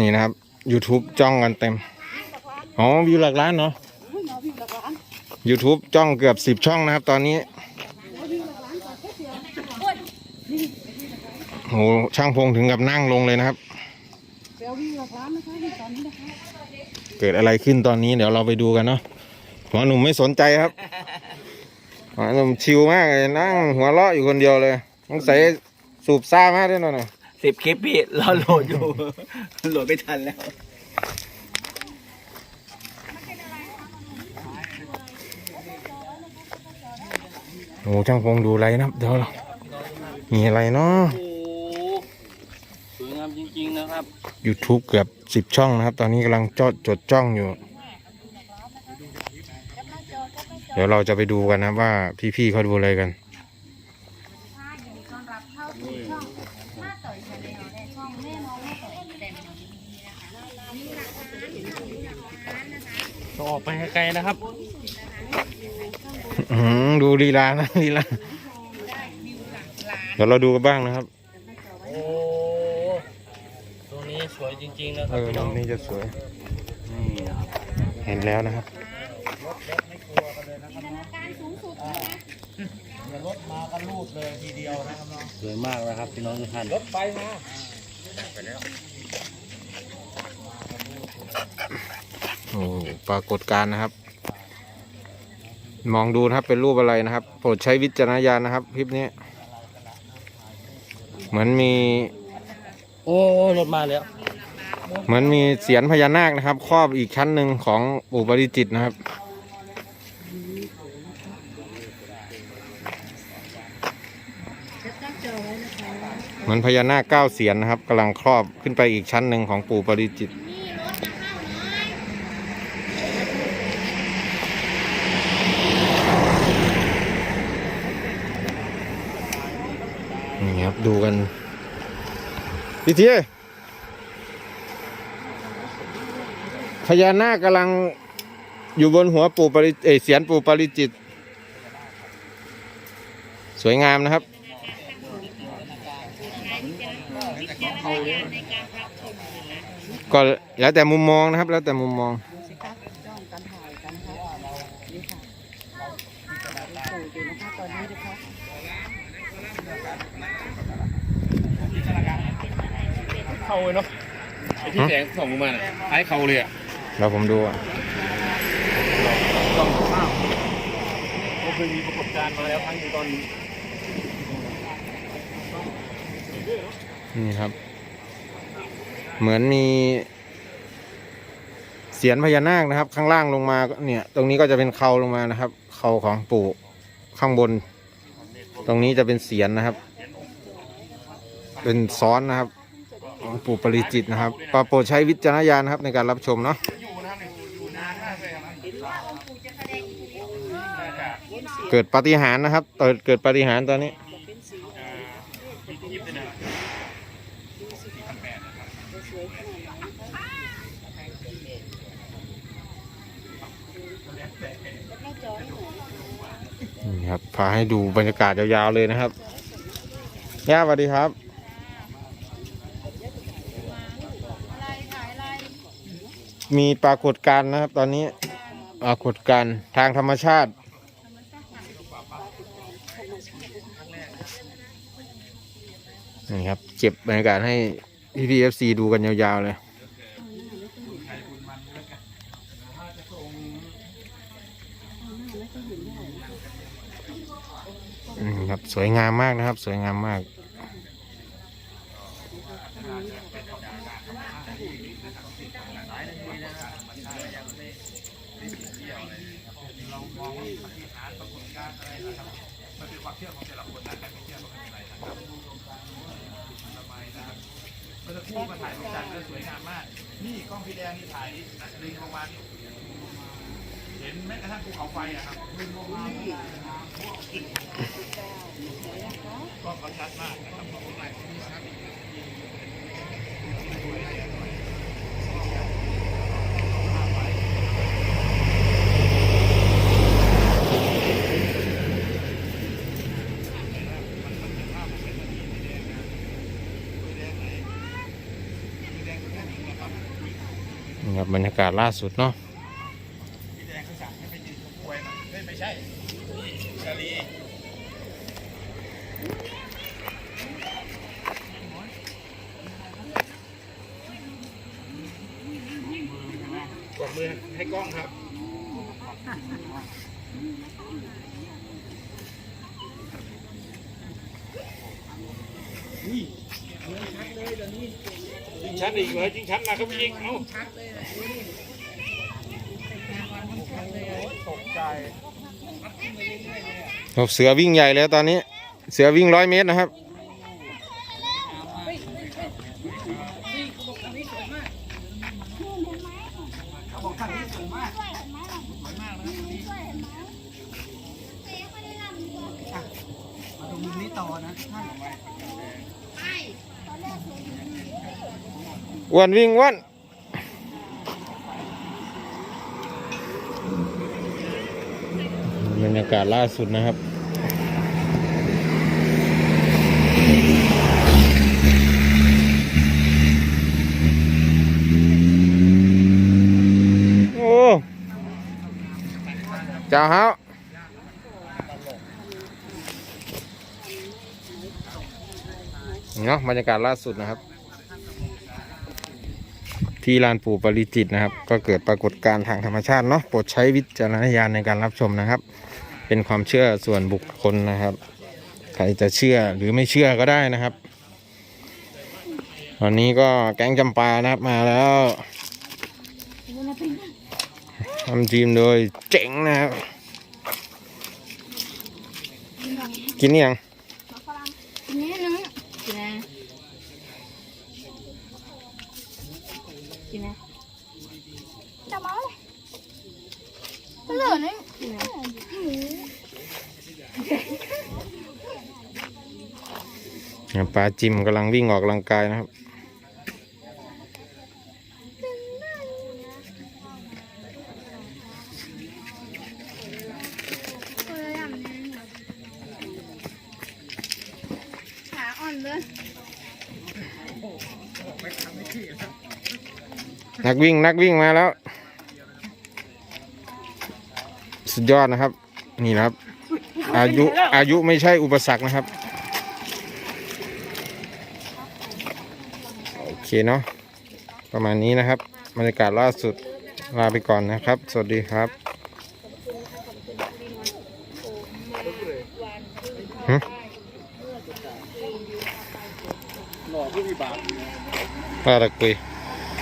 นี่นะครับ YouTube จ้องกันเต็ม อ๋อ วิวหลักล้านเนาะ YouTube จ้องเกือบสิบช่องนะครับ ตอนนี้โหช่างพงถึงกับนั่งลงเลยนะครับ เกิดอะไรขึ้นตอนนี้เดี๋ยวเราไปดูกันเนาะหัวหนุ่มไม่สนใจครับหัวหนุ่มชิลมากเลยนั่งหัวเราะอยู่คนเดียวเลยต้องใส่สูบซ่ามากด้วยหน่อย สิบคลิปพี่เราโหลดอยู่ โหลดไม่ทันแล้ว โอ้ช่างพงดูอะไรนะครับเดี๋ยวมีอะไรเนาะ โอ้สวยงามจริงๆนะครับ YouTube เกือบสิบช่องนะครับ ตอนนี้กำลังจดจดจ้องอยู่ เดี๋ยวเราจะไปดูกันนะครับว่าพี่ๆเขาดูอะไรกันยินดีต้อนรับเข้าสู่ช่องมาต่อยชาแน ลในช่องแม่น้องแม่ต่อยเต็มที่นะคะนี่นะคะนี่นะคะนะคะต้องออกไปไกลๆนะครับอื้อหือดูลีลานะลีลาเดี๋ยวเราดูกันบ้างนะครับ โอ้ตรงนี้สวยจริงๆนะคเอรับอพี่ตน้รองงนี้จะสวย นี่นะครับ เห็นแล้วนะครับสวยมากนะครับพี่น้องทุกท่าน โอ้ปรากฏการณ์นะครับ มองดูนะครับเป็นรูปอะไรนะครับ โปรดใช้วิจารณญาณนะครับ คลิปนี้ เหมือนมี โอ้รถมาแล้ว เหมือนมีเสียนพญานาคนะครับ ครอบอีกชั้นหนึ่งของปู่ปริจิตรนะครับ เหมือนพญานาคเก้าเสียนนะครับกำลังครอบขึ้นไปอีกชั้นหนึ่งของปู่ปริจิตรนี่ครับดูกันพี่เทียพญานาคกำลังอยู่บนหัวปู่ปริเอเสียนปู่ปริจิต สวยงามนะครับ ก็แล้วแต่มุมมองนะครับ แล้วแต่มุมมอง ดูสิคะจ้องกันถ่ายกันนะคะนี่ค่ะโอ้ยนะคะตอนนี้นะคะเข้าเลยเนาะไอ้ที่แสงส่องลงมาน่ะคล้ายเขาเลยอะเราผมดูอะก็เคยมีประสบการณ์มาแล้วครั้งหนึงตอน นี่ครับ เหมือนมีเสียนพญานาคนะครับ ข้างล่างลงมาเนี่ย ตรงนี้ก็จะเป็นเขาลงมานะครับเขาของปู่ข้างบน ตรงนี้จะเป็นเสียนนะครับ เป็นซ้อนนะครับของปู่ปริจิตนะครับปโปรดใช้วิจารณญาณนะครับ ในการรับชมเนาะเกิดปฏิหารนะครับเกิดเกิดปฏิหารตอนนี้ นี่ครับพาให้ดูบรรยากาศยาวๆเลยนะครับย่าสวัสดีครับ มีปรากฏการณ์นะครับ ตอนนี้ปรากฏการณ์ทางธรรมชาติ นี่ครับเก็บบรรยากาศให้ พี่พีเอฟซีดูกันยาวๆเลยอืมครับ สวยงามมากนะครับ สวยงามมาก นี่กล้องพี่แดงนี่ถ่ายลิงลงมานี่เห็นแม้กระทั่งภูเขาไฟอะครับกล้องเขาชัดมากนะครับ นี่ครับบรรยากาศล่าสุดเนาะตัวเฮ้ยไม่ใช่ชาลีกดมือให้กล้องครับ นี่ชัดเลยเดี๋ยวนี้ยิง ชัดอีกเหรอยิงชัดมาครับยิงเอ้าชัดเลยตกใจครับเสือวิ่งใหญ่แล้วตอนนี้ เสือวิ่งร้อยเมตรนะครับต่อนะท่าน วันวิ่งอ้วนบรรยากาศล่าสุดนะครับโอ้เจ้าฮาเนาะบรรยากาศล่าสุดนะครับ ที่ลานปู่ปริจิตนะครับ ก็เกิดปรากฏการณ์ทางธรรมชาติเนาะโปรดใช้วิจารณญาณในการรับชมนะครับ เป็นความเชื่อส่วนบุคคลนะครับ ใครจะเชื่อหรือไม่เชื่อก็ได้นะครับตอนนี้ก็แก๊งจำปานะครับมาแล้วทำทีมโดยเจ๋งนะครับกินยัง นี่นะกินนะ กินนะจะมาเลยเหลือนี่กินนะเนี่ยปลาจิมกำลังวิ่งออกกำลังกายนะครับ ขาอ่อนเลย นักวิ่งนักวิ่งมาแล้ว สุดยอดนะครับ นี่นะครับ อายุอายุไม่ใช่อุปสรรคนะครับ โอเคเนาะประมาณนี้นะครับบรรยากาศล่าสุดลาไปก่อนนะครับ สวัสดีครับหึหล่อผู้มีบาปว่าตะกุย